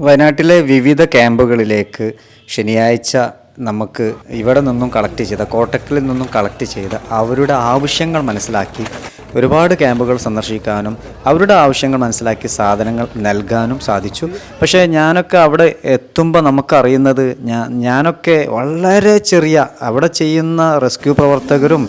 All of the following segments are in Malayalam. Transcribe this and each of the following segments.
വയനാട്ടിലെ വിവിധ ക്യാമ്പുകളിലേക്ക് ശനിയാഴ്ച നമുക്ക് ഇവിടെ നിന്നും കളക്ട് ചെയ്ത കോട്ടക്കലിൽ നിന്നും കളക്ട് ചെയ്ത അവരുടെ ആവശ്യങ്ങൾ മനസ്സിലാക്കി ഒരുപാട് ക്യാമ്പുകൾ സന്ദർശിക്കാനും അവരുടെ ആവശ്യങ്ങൾ മനസ്സിലാക്കി സാധനങ്ങൾ നൽകാനും സാധിച്ചു. പക്ഷേ ഞാനൊക്കെ അവിടെ എത്തുമ്പോൾ നമുക്കറിയുന്നത് ഞാൻ ഞാനൊക്കെ വളരെ ചെറിയ അവിടെ ചെയ്യുന്ന റെസ്ക്യൂ പ്രവർത്തകരും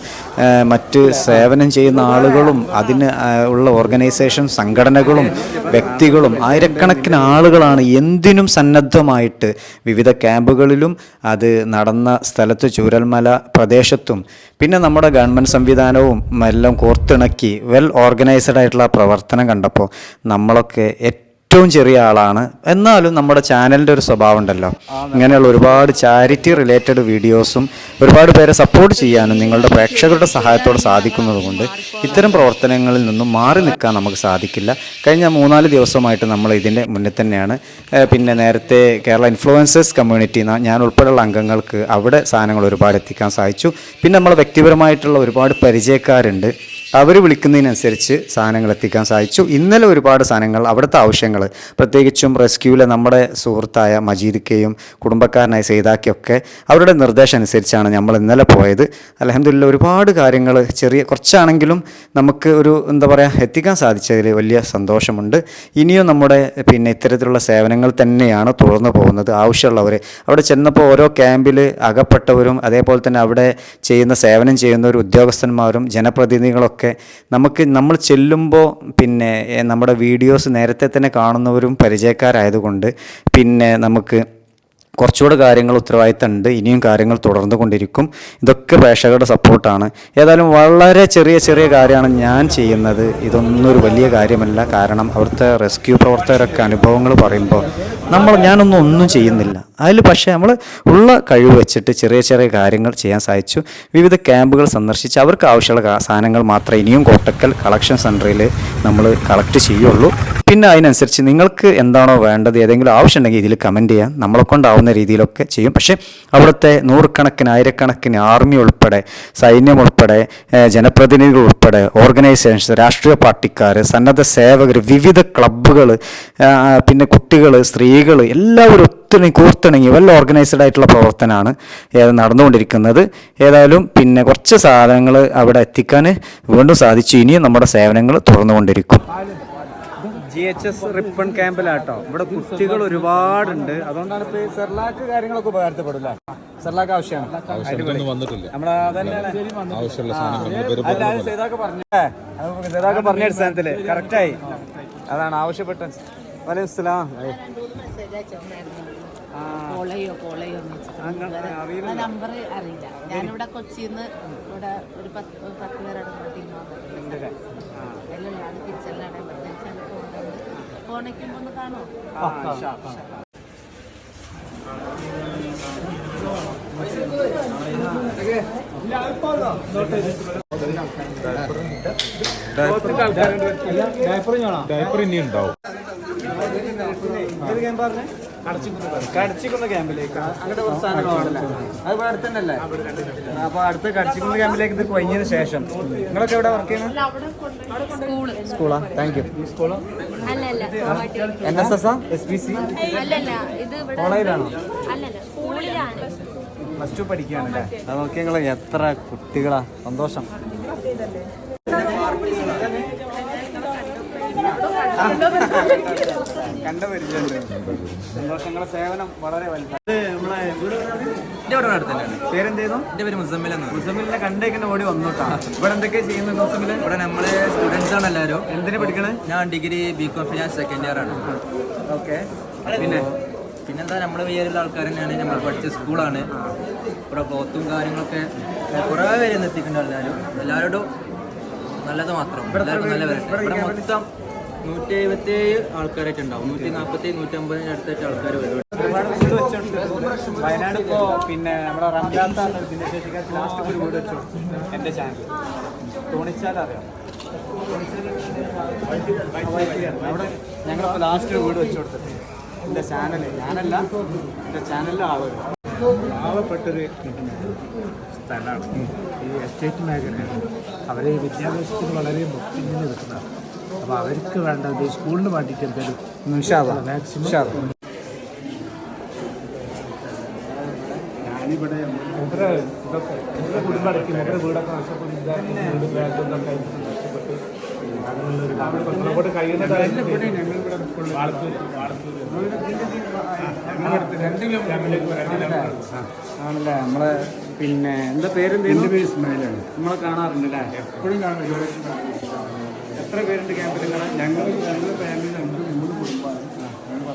മറ്റ് സേവനം ചെയ്യുന്ന ആളുകളും അതിന് ഉള്ള ഓർഗനൈസേഷൻ സംഘടനകളും വ്യക്തികളും ആയിരക്കണക്കിന് ആളുകളാണ് എന്തിനും സന്നദ്ധമായിട്ട് വിവിധ ക്യാമ്പുകളിലും അത് നടന്ന സ്ഥലത്ത് ചൂരൽമല പ്രദേശത്തും പിന്നെ നമ്മുടെ ഗവൺമെന്റ് സംവിധാനവും എല്ലാം കോർത്തിണക്കി വെൽ ഓർഗനൈസ്ഡ് ആയിട്ടുള്ള പ്രവർത്തനം കണ്ടപ്പോൾ നമ്മളൊക്കെ ഏറ്റവും ചെറിയ ആളാണ്. എന്നാലും നമ്മുടെ ചാനലിന്റെ ഒരു സ്വഭാവം ഉണ്ടല്ലോ ഇങ്ങനെയുള്ള ഒരുപാട് ചാരിറ്റി റിലേറ്റഡ് വീഡിയോസും ഒരുപാട് പേരെ സപ്പോർട്ട് ചെയ്യാനും നിങ്ങളുടെ പ്രേക്ഷകരുടെ സഹായത്തോടെ സാധിക്കുന്നതുകൊണ്ട് ഇത്തരം പ്രവർത്തനങ്ങളിൽ നിന്നും മാറി നിൽക്കാൻ നമുക്ക് സാധിക്കില്ല. കഴിഞ്ഞ മൂന്നാൽ ദിവസമായിട്ട് നമ്മൾ ഇതിന്റെ മുന്നിൽ തന്നെയാണ്. പിന്നെ നേരത്തെ കേരള ഇൻഫ്ലുവൻസേഴ്സ് കമ്മ്യൂണിറ്റി ഞാൻ ഉൾപ്പെടെയുള്ള അംഗങ്ങൾക്ക് അവിടെ സാധനങ്ങൾ ഒരുപാട് എത്തിക്കാൻ സാധിച്ചു. പിന്നെ നമ്മൾ വ്യക്തിപരമായിട്ടുള്ള ഒരുപാട് പരിചയക്കാരുണ്ട്. അവർ വിളിക്കുന്നതിനനുസരിച്ച് സാധനങ്ങൾ എത്തിക്കാൻ സാധിച്ചു ഇന്നലെ ഒരുപാട് സാധനങ്ങൾ അവിടുത്തെ ആവശ്യങ്ങൾ പ്രത്യേകിച്ചും റെസ്ക്യൂവിലെ നമ്മുടെ സുഹൃത്തായ മജീദിക്കയും കുടുംബക്കാരനായ സെയ്താക്കിയൊക്കെ അവരുടെ നിർദ്ദേശം അനുസരിച്ചാണ് നമ്മൾ ഇന്നലെ പോയത്. അലഹമില്ല ഒരുപാട് കാര്യങ്ങൾ ചെറിയ കുറച്ചാണെങ്കിലും നമുക്ക് ഒരു എന്താ പറയുക എത്തിക്കാൻ സാധിച്ചതിൽ വലിയ സന്തോഷമുണ്ട്. ഇനിയും നമ്മുടെ പിന്നെ ഇത്തരത്തിലുള്ള സേവനങ്ങൾ തന്നെയാണ് തുടർന്ന് പോകുന്നത്. ആവശ്യമുള്ളവർ അവിടെ ചെന്നപ്പോൾ ഓരോ ക്യാമ്പിൽ അകപ്പെട്ടവരും അതേപോലെ തന്നെ അവിടെ ചെയ്യുന്ന സേവനം ചെയ്യുന്ന ഒരു ഉദ്യോഗസ്ഥന്മാരും ജനപ്രതിനിധികളൊക്കെ നമുക്ക് നമ്മൾ ചെല്ലുമ്പോൾ പിന്നെ നമ്മുടെ വീഡിയോസ് നേരത്തെ തന്നെ കാണുന്നവരും പരിചയക്കാരായതുകൊണ്ട് പിന്നെ നമുക്ക് കുറച്ചുകൂടെ കാര്യങ്ങൾ ഉത്തരവാദിത്തമുണ്ട്. ഇനിയും കാര്യങ്ങൾ തുടർന്നു കൊണ്ടിരിക്കും. ഇതൊക്കെ പ്രേക്ഷകരുടെ സപ്പോർട്ടാണ്. ഏതായാലും വളരെ ചെറിയ ചെറിയ കാര്യമാണ് ഞാൻ ചെയ്യുന്നത്. ഇതൊന്നും ഒരു വലിയ കാര്യമല്ല. കാരണം അവിടുത്തെ റെസ്ക്യൂ പ്രവർത്തകരൊക്കെ അനുഭവങ്ങൾ പറയുമ്പോൾ നമ്മൾ ഞാനൊന്നും ഒന്നും ചെയ്യുന്നില്ല. അതിൽ പക്ഷേ നമ്മൾ ഉള്ള കഴിവ് വെച്ചിട്ട് ചെറിയ ചെറിയ കാര്യങ്ങൾ ചെയ്യാൻ സാധിച്ചു. വിവിധ ക്യാമ്പുകൾ സന്ദർശിച്ച് അവർക്ക് ആവശ്യമുള്ള സാധനങ്ങൾ മാത്രമേ ഇനിയും കോട്ടക്കൽ കളക്ഷൻ സെന്ററിൽ നമ്മൾ കളക്ട് ചെയ്യുള്ളൂ. പിന്നെ അതിനനുസരിച്ച് നിങ്ങൾക്ക് എന്താണോ വേണ്ടത് ഏതെങ്കിലും ആവശ്യം ഉണ്ടെങ്കിൽ ഇതിൽ കമന്റ് ചെയ്യാം. നമ്മളെ കൊണ്ടാവുന്ന രീതിയിലൊക്കെ ചെയ്യും. പക്ഷേ അവിടുത്തെ നൂറുകണക്കിന് ആയിരക്കണക്കിന് ആർമി ഉൾപ്പെടെ സൈന്യം ഉൾപ്പെടെ ജനപ്രതിനിധികൾ ഉൾപ്പെടെ ഓർഗനൈസേഷൻസ് രാഷ്ട്രീയ പാർട്ടിക്കാർ സന്നദ്ധ സേവകർ വിവിധ ക്ലബ്ബുകൾ പിന്നെ കുട്ടികൾ സ്ത്രീകൾ എല്ലാവരും ഒത്തിണങ്ങി കൂർത്തിണങ്ങി വെൽ ഓർഗനൈസ്ഡ് ആയിട്ടുള്ള പ്രവർത്തനമാണ് ഏത് നടന്നുകൊണ്ടിരിക്കുന്നത്. ഏതായാലും പിന്നെ കുറച്ച് സാധനങ്ങൾ അവിടെ എത്തിക്കാൻ വീണ്ടും സാധിച്ചു. ഇനിയും നമ്മുടെ സേവനങ്ങൾ തുറന്നുകൊണ്ടിരിക്കും ജി എച്ച് എസ് റിപ്പൺ ക്യാമ്പിലാട്ടോ ഇവിടെ കുട്ടികൾ ഒരുപാടുണ്ട്. അതുകൊണ്ടാണ് ഇപ്പോൾ സെർലാക്ക് കാര്യങ്ങളൊക്കെ ഉപകാരപ്പെടില്ല സെർലാക്ക് ആവശ്യമാണ്. നമ്മളെ സേതാക്ക് പറഞ്ഞേ. സേതാക്ക് പറഞ്ഞ അടിസ്ഥാനത്തിൽ കറക്റ്റായി അതാണ് ആവശ്യപ്പെട്ട വലൈസ്ലാം സ്ലാം കോളയോ കോളയോ എന്ന് വെച്ചിട്ട് ആ നമ്പർ അറിയില്ല. ഞാനിവിടെ നിന്ന് ഇവിടെ ഒരു പത്ത് ഒരു പത്ത് പേരടങ്ങുന്ന ടീമാണ് എല്ലാം അത് കിച്ചണിലാണ് എമർജൻസി ആണ് പോകുന്നത് ഫോണയ്ക്കുമ്പോ ഒന്ന് കാണോ ഡയപ്പർ ഇനി ഉണ്ടാവും. കടച്ചിക്കുന്ന ക്യാമ്പിലേക്ക്. അങ്ങനത്തെ കുറച്ച് സാധനങ്ങളാണല്ലേ അത് ഇവിടെ അടുത്ത് തന്നെയല്ലേ അപ്പൊ അടുത്ത് കടച്ചിക്കുന്ന ക്യാമ്പിലേക്ക് ഇത് കൊഞ്ഞതിന് ശേഷം. നിങ്ങളൊക്കെ എവിടെ വർക്ക് ചെയ്യുന്നത് സ്കൂൾ. സ്കൂളാ? താങ്ക് യു സ്കൂളോ? അല്ലല്ല N S S S B C അല്ലല്ല ഇത് ഇവിടെ കോളേജിലാണോ അല്ലല്ല സ്കൂളിലാണ്. പ്ലസ് ടു പഠിക്കുകയാണല്ലേ? അത് നോക്കി നിങ്ങൾ എത്ര കുട്ടികളാ? സന്തോഷം. കണ്ട പരിചയമുണ്ട്. സന്തോഷങ്ങളെ സേവനം വളരെ വലുതാണ്. ഇവിടെ അടുത്ത് തന്നെയാണ് പേരെന്തേന്നു? എന്റെ പേര് മുസമ്മിൽ എന്നാണ്. മുസമ്മിലിനെ കണ്ടേക്കുന്ന ഓടി വന്നോട്ടാ. ഇവിടെ എന്തൊക്കെ ചെയ്യുന്നത് മുസമ്മിൽ? ഇവിടെ നമ്മളെ സ്റ്റുഡൻസ് ആണ് എല്ലാവരും. എന്തിനു പഠിക്കണേ? ഞാൻ degree B com finance second year ആണ്. ഓക്കെ. പിന്നെ? പിന്നെന്താ? നമ്മുടെ പേരുള്ള ആൾക്കാർ തന്നെയാണ്. നമ്മൾ പഠിച്ച സ്കൂളാണ് ഇവിടെ ക്ലോത്തും കാര്യങ്ങളൊക്കെ കുറേ പേര് എത്തിക്കുന്നുണ്ട് എല്ലാവരും. എല്ലാവരോടും നല്ലത് മാത്രം. എല്ലാവർക്കും നല്ല വരട്ടെ. ഇവിടെ മൊത്തം നൂറ്റി എഴുപത്തേഴ് ആൾക്കാരായിട്ട് ഉണ്ടാവും. നൂറ്റി നാൽപ്പത്തി നൂറ്റി അമ്പതിന് അടുത്തായിട്ട് ആൾക്കാർ വരും. വയനാട് ഇപ്പോ പിന്നെ നമ്മുടെ റംജാത്ത ലാസ്റ്റ് എന്റെ ചാനൽ തോണിച്ചാൽ അറിയാം അവിടെ ഞങ്ങളിപ്പോ ലാസ്റ്റ് ഒരു വീട് വെച്ചു കൊടുത്തിട്ട് എന്റെ ചാനൽ ഞാനല്ല എന്റെ ചാനലിലെ ആളുകൾ പാവപ്പെട്ടൊരു സ്ഥലമാണ്. ഈ എസ്റ്റേറ്റ് മേഖലയാണ്. അവർ വിദ്യാഭ്യാസത്തിന് വളരെ മുക്തി നിൽക്കുന്നതാണ് അപ്പൊ അവർക്ക് വേണ്ടത് സ്കൂളിന് വേണ്ടിയിട്ട് എന്തെങ്കിലും മാക്സിമം ഞാനിവിടെ കുടുംബടക്കി ഇവരുടെ വീടൊക്കെ ആണല്ലേ? നമ്മളെ പിന്നെ എന്താ പേരെന്തെങ്കിലും നമ്മളെ കാണാറുണ്ട് അല്ലേ എപ്പോഴും കാണുന്നു എത്ര പേരുണ്ട് ക്യാമ്പിൽ കാണാൻ ഞങ്ങൾ ഞങ്ങളുടെ ഫാമിലി രണ്ട് മൂന്ന് കുടുംബമാണ് ഞങ്ങൾ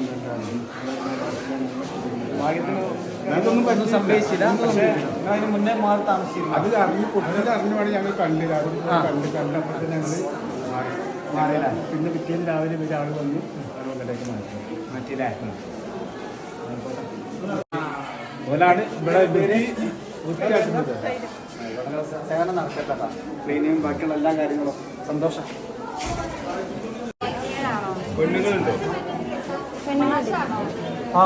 ഞങ്ങൾക്കൊന്നും പറ്റും സംഭവിച്ചില്ല. പക്ഷേ അതിന് മുന്നേ മാറി താമസിച്ചിരുന്നു. അത് അറിഞ്ഞ് പൊട്ടിയത് അറിഞ്ഞുമാണ് ഞങ്ങൾ കണ്ട് രാവിലെ കണ്ട് കണ്ടപ്പോൾ ഞങ്ങൾ മാറി. മാറിയല്ലേ പിന്നെ പിറ്റേന്ന് രാവിലെ ഒരാൾ വന്ന് അങ്ങോട്ടേക്ക് മാറ്റി. മാറ്റിയില്ലേ? ഓലാണ് ഇവിടെ സേവനം നടക്കട്ടെ ക്ലീനിങ്ങും ബാക്കിയുള്ള എല്ലാ കാര്യങ്ങളും. സന്തോഷം. പെണ്ണുങ്ങളുണ്ട്. ആ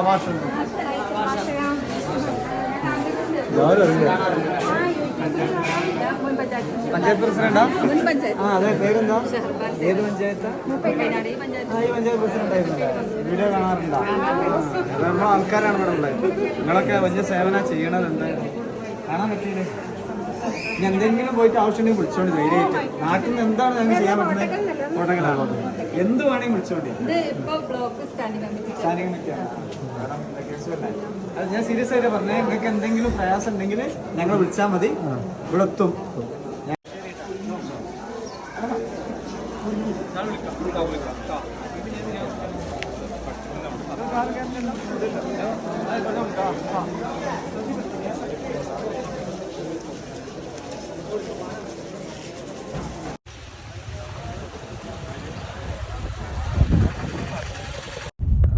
പഞ്ചായത്ത് പ്രസിഡന്റാ? ആ അതെ പേരെന്താ? ഏത് പഞ്ചായത്താ? ഈ പഞ്ചായത്ത് വീഡിയോ കാണാറുണ്ടോ? നമ്മളെ ആൾക്കാരാണ് ഇവിടെ ഉള്ളത്. നിങ്ങളൊക്കെ വലിയ സേവന ചെയ്യണത് കാണാൻ പറ്റിയില്ലേ? ഇനി എന്തെങ്കിലും പോയിട്ട് ആവശ്യമുണ്ടെങ്കിൽ വിളിച്ചോണ്ട് ധൈര്യമായിട്ട്. നാട്ടിൽ നിന്ന് എന്താണ് ഞങ്ങൾ ചെയ്യാൻ പറ്റുന്നത്? കോട്ടക്കലാണ്? എന്ത് വേണമെങ്കിൽ വിളിച്ചോണ്ടി സ്റ്റാൻഡിംഗ് കമ്മിറ്റിയാണ് കാരണം അല്ലേ? അത് ഞാൻ സീരിയസ് ആയിട്ട് പറഞ്ഞേ നിങ്ങൾക്ക് എന്തെങ്കിലും പ്രയാസം ഉണ്ടെങ്കിൽ ഞങ്ങൾ വിളിച്ചാൽ മതി. ഇവിടെ എത്തും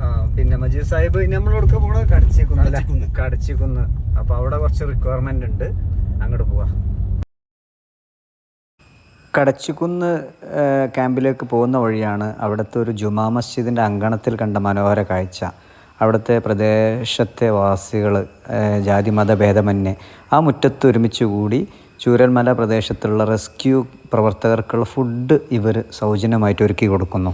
ആ, പിന്നെ മജീദ് സാഹിബ് നമ്മളോടൊക്കെ പോണത് കടച്ചിക്കുന്ന് കടച്ചിക്കുന്ന്. അപ്പൊ അവിടെ കുറച്ച് റിക്വയർമെന്റ് ഉണ്ട്. അങ്ങോട്ട് പോവാ. കടച്ചിക്കുന്ന് ക്യാമ്പിലേക്ക് പോകുന്ന വഴിയാണ് അവിടുത്തെ ഒരു ജുമാ മസ്ജിദിന്റെ അങ്കണത്തിൽ കണ്ട മനോഹര കാഴ്ച. അവിടുത്തെ പ്രദേശത്തെ വാസികൾ ജാതി മത ഭേദമന്യേ ആ മുറ്റത്ത് ഒരുമിച്ച് കൂടി ചൂരൽമല പ്രദേശത്തുള്ള റെസ്ക്യൂ പ്രവർത്തകർക്കുള്ള ഫുഡ് ഇവർ സൗജന്യമായിട്ട് ഒരുക്കി കൊടുക്കുന്നു.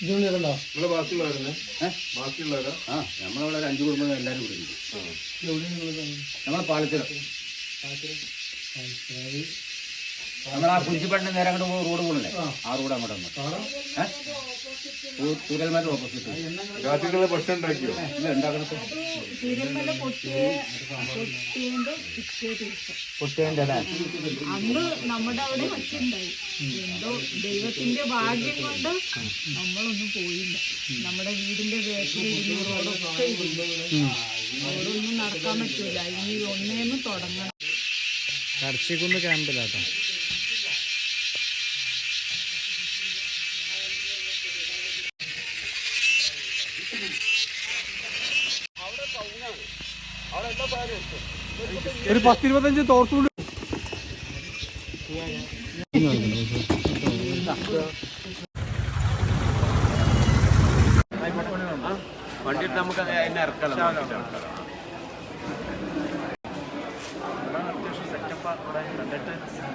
നിങ്ങളെ ബാക്കിയുള്ളവരല്ലേ? ബാക്കിയുള്ളവരാ? ആ നമ്മളിവിടെ ഒരു അഞ്ചു കുടുംബം എല്ലാവരും കൂടി ഉണ്ട്. നമ്മളെ പാലത്തിലോ നമ്മൾ ആ കുരിശിപ്പണ്ട് നേരെ അങ്ങോട്ട് പോ- റോഡ് പോകണല്ലേ ആ. റോഡ് അങ്ങോട്ട് ചൂരൽമല ഓപ്പോസിറ്റ് രാത്രികളെ ഭക്ഷണം ഉണ്ടാക്കിയോ? ഇല്ല ഉണ്ടാക്കണത് പൊട്ടിയതിന്റെ അല്ലേ? അന്ന് നമ്മുടെ അവിടെ എന്തോ ദൈവത്തിന്റെ ഭാഗ്യം കൊണ്ട് നമ്മളൊന്നും പോയില്ല. നമ്മുടെ വീടിന്റെ ഇരുന്നു നടക്കാൻ പറ്റൂല. ഇനി ഒന്നേന്ന് തുടങ്ങണം. കർച്ചിക്കുന്ന് ക്യാമ്പിലാട്ടോ ഒരു പത്തിരുപത്തഞ്ച് തോർത്തുകൊണ്ട്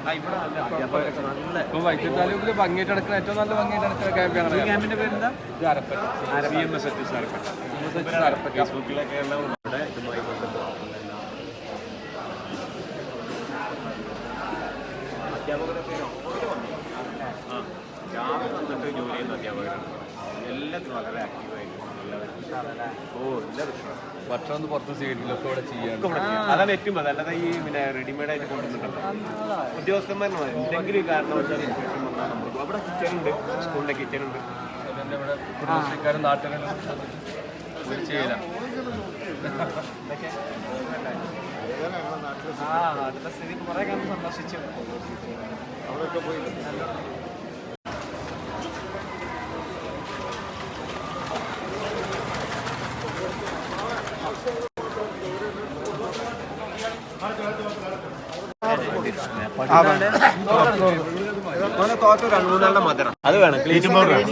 വൈദ്യുതി വൈദ്യുതാലൂക്കിൽ ഭംഗിയായിട്ട് നടക്കുന്ന ഏറ്റവും നല്ല ഭംഗിയായിട്ട് നടക്കുന്ന ക്യാമ്പാണ് ക്യാമ്പിന്റെ പേരെന്താ ഫേസ്ബുക്കിലൊക്കെ ഇവിടെ ഇതുമായി ബന്ധപ്പെട്ട് അധ്യാപകരുടെ പേരോ ആ രാവിലെ വന്നിട്ട് ജോലി ചെയ്യുന്ന അധ്യാപകരാണ് എല്ലാത്തിനും വളരെ ആക്റ്റീവായിരിക്കും ഓ എല്ലാവരും ഭക്ഷണം ഒന്നും പുറത്ത് സ്വീകരിക്കില്ല ഒക്കെ ഇവിടെ ചെയ്യാൻ അതാണ് ഏറ്റവും അത് അല്ലാതെ ഈ പിന്നെ റെഡിമെയ്ഡ് ആയിട്ട് കൊണ്ടുവന്നിട്ടുണ്ട് ഉദ്യോഗസ്ഥന്മാരാണ് എന്തെങ്കിലും കാരണവശാൽ ഇൻഫെക്ഷൻ വന്നാൽ നമുക്ക് അവിടെ കിച്ചൺ ഉണ്ട് സ്കൂളിലെ കിച്ചൺ ഉണ്ട് പിന്നെ ഇവിടെ കുടുംബശ്രീക്കാരും നാട്ടുകാരും ഒരു ചെയ്യല ആ നാട്ടിലെ സ്ഥിതി കുറെ കാലം സന്ദർശിച്ചു അവിടെയൊക്കെ പോയി. അത് വേണം ക്ലീൻ പൗഡർ വേണം.